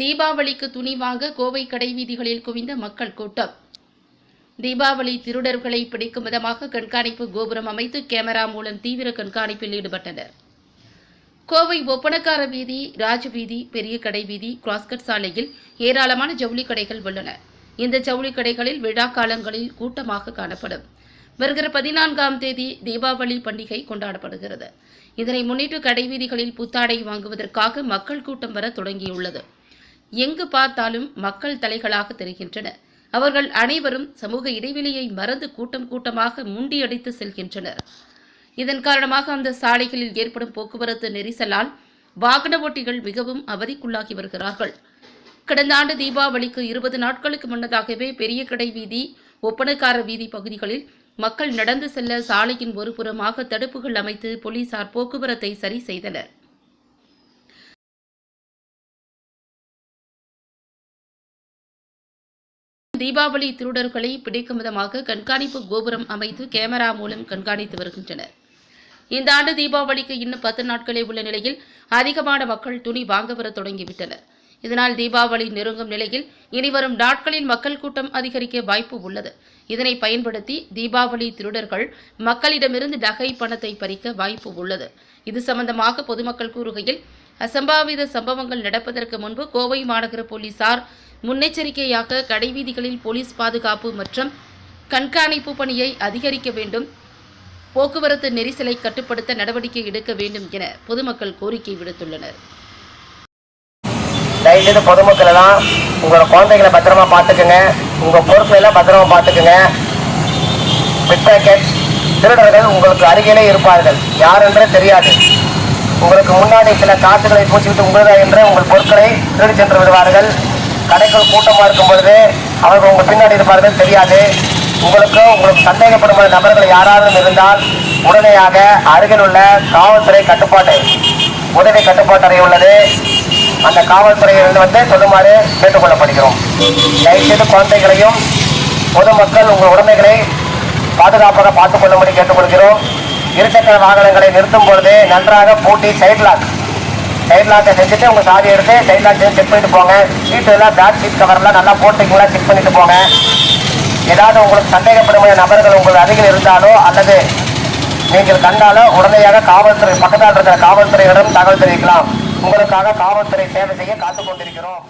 தீபாவளிக்கு துணி வாங்க கோவை கடைவீதிகளில் குவிந்த மக்கள் கூட்டம். தீபாவளி திருடர்களை பிடிக்கும் விதமாக கண்காணிப்பு கோபுரம் அமைத்து கேமரா மூலம் தீவிர கண்காணிப்பில் ஈடுபட்டனர். கோவை ஒப்பனக்கார வீதி ராஜ் வீதி பெரிய கடை வீதி கிராஸ்கட் சாலையில் ஏராளமான ஜவுளி கடைகள் உள்ளன. இந்த ஜவுளி கடைகளில் விழா காலங்களில் கூட்டமாக காணப்படும். வருகிற பதினான்காம் தேதி தீபாவளி பண்டிகை கொண்டாடப்படுகிறது. இதனை முன்னிட்டு கடைவீதிகளில் புத்தாடை வாங்குவதற்காக மக்கள் கூட்டம் வர தொடங்கியுள்ளது. எங்கு பார்த்தாலும் மக்கள் தலைகளாக தெரிகின்றனர் அவர்கள் அனைவரும் சமூக இடைவெளியை மறந்து கூட்டம் கூட்டமாக முண்டியடித்து செல்கின்றனர். இதன் காரணமாக அந்த சாலைகளில் ஏற்படும் போக்குவரத்து நெரிசலால் வாகன ஓட்டிகள் மிகவும் அவதிக்குள்ளாகி வருகிறார்கள். கடந்த ஆண்டு தீபாவளிக்கு இருபது நாட்களுக்கு முன்னதாகவே பெரிய கடை வீதி ஒப்பனக்கார வீதி பகுதிகளில் மக்கள் நடந்து செல்ல சாலையின் ஒரு புறமாக தடுப்புகள் அமைத்து போலீசார் போக்குவரத்தை சரி செய்தனர். தீபாவளி திருடர்களை பிடிக்கும் விதமாக கண்காணிப்பு கோபுரம் அமைத்து கேமரா மூலம் கண்காணித்து வருகின்றனர். இந்த ஆண்டு தீபாவளிக்கு இன்னும் பத்து நாட்களே உள்ள நிலையில் அதிகமான மக்கள் துணி வாங்க வர தொடங்கிவிட்டனர். இதனால் தீபாவளி நெருங்கும் நிலையில் இனிவரும் நாட்களில் மக்கள் கூட்டம் அதிகரிக்க வாய்ப்பு உள்ளது. இதனை பயன்படுத்தி தீபாவளி திருடர்கள் மக்களிடமிருந்து நகை பணத்தை பறிக்க வாய்ப்பு உள்ளது. இது சம்பந்தமாக பொதுமக்கள் கூறுகையில் அசம்பாவித சம்பவங்கள் நடப்பதற்கு முன்பு கோவை மாநகர போலீசார் முன்னெச்சரிக்கையாக கடைவீதிகளில் போலீஸ் பாதுகாப்பு மற்றும் கண்காணிப்பு பணியை அதிகரிக்க வேண்டும். போக்குவரத்து நெரிசலை கட்டுப்படுத்த நடவடிக்கை எடுக்க வேண்டும் என பொதுமக்கள் கோரிக்கை விடுத்துள்ளனர். தயவுசெய்து பொதுமக்கள் எல்லாம் உங்களோட குழந்தைகளை பத்திரமா பார்த்துக்குங்க. உங்க பொறுப்பை எல்லாம் பத்திரமா பார்த்துக்குங்க. பிக்பேக்கெட் திருடர்கள் உங்களுக்கு அருகிலே இருப்பார்கள். யார் என்று தெரியாது. உங்களுக்கு முன்னாடி சில காசுகளை பூச்சிவிட்டு உங்களதா என்று உங்கள் பொருட்களை திருடி சென்று விடுவார்கள். கடைக்குள் கூட்டமாக இருக்கும் பொழுது அவர்கள் உங்கள் பின்னாடி இருப்பார்கள் தெரியாது. உங்களுக்கு உங்களுக்கு சந்தேகப்படும் நபர்கள் யாராவது இருந்தால் உடனடியாக அருகில் உள்ள காவல்துறை கட்டுப்பாட்டு உதவி கட்டுப்பாட்டு அறை உள்ளது. அந்த காவல்துறையிலிருந்து வந்து சொல்லுமாறு கேட்டுக்கொள்ளப்படுகிறோம். தயவுசெய்து குழந்தைகளையும் பொதுமக்கள் உங்கள் உடைமைகளை பாதுகாப்பாக பார்த்துக் கொள்ளும்படி கேட்டுக்கொள்கிறோம். இருசக்கர வாகனங்களை நிறுத்தும் பொழுது நன்றாக பூட்டி சைட் லாக் சைட் லாக்கை செஞ்சுட்டு உங்கள் சாவி எடுத்து சைட் லாக் செக் பண்ணிட்டு போங்க. சீட்டு எல்லாம் பேக் சீட் கவர்லாம் நல்லா போட்டிங்களா செக் பண்ணிட்டு போங்க. ஏதாவது உங்களுக்கு சந்தேகப்படும் நபர்கள் உங்கள் அருகில் இருந்தாலோ அல்லது நீங்கள் கண்டாலோ உடனடியாக காவல்துறை பக்கத்தால் இருக்கிற காவல்துறையிடம் தகவல் தெரிவிக்கலாம். உங்களுக்காக காவல்துறை சேவை செய்ய காத்துக் கொண்டிருக்கிறோம்.